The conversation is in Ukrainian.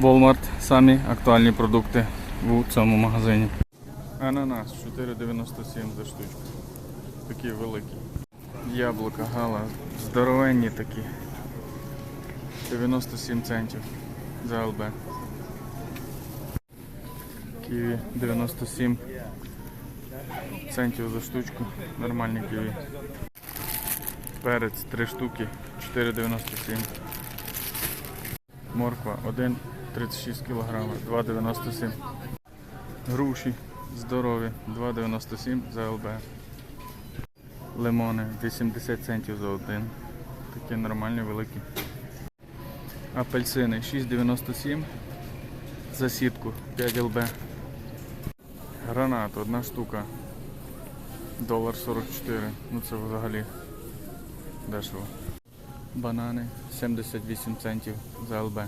Walmart самі актуальні продукти у цьому магазині. Ананас 4,97 за штучку. Такі великі. Яблука, гала, здоровенні такі. 97 центів за ЛБ. Ківі 97 центів за штучку. Нормальні ківі. Перець 3 штуки 4,97. Морква 1,36 кг, 2,97. Груші здорові 2,97 за ЛБ. Лимони 80 центів за один. Такі нормальні великі. Апельсини 6,97 за сітку 5 ЛБ. Гранат одна штука. Долар 44. Ну це взагалі дешево. Банани 78 центів за ЛБ.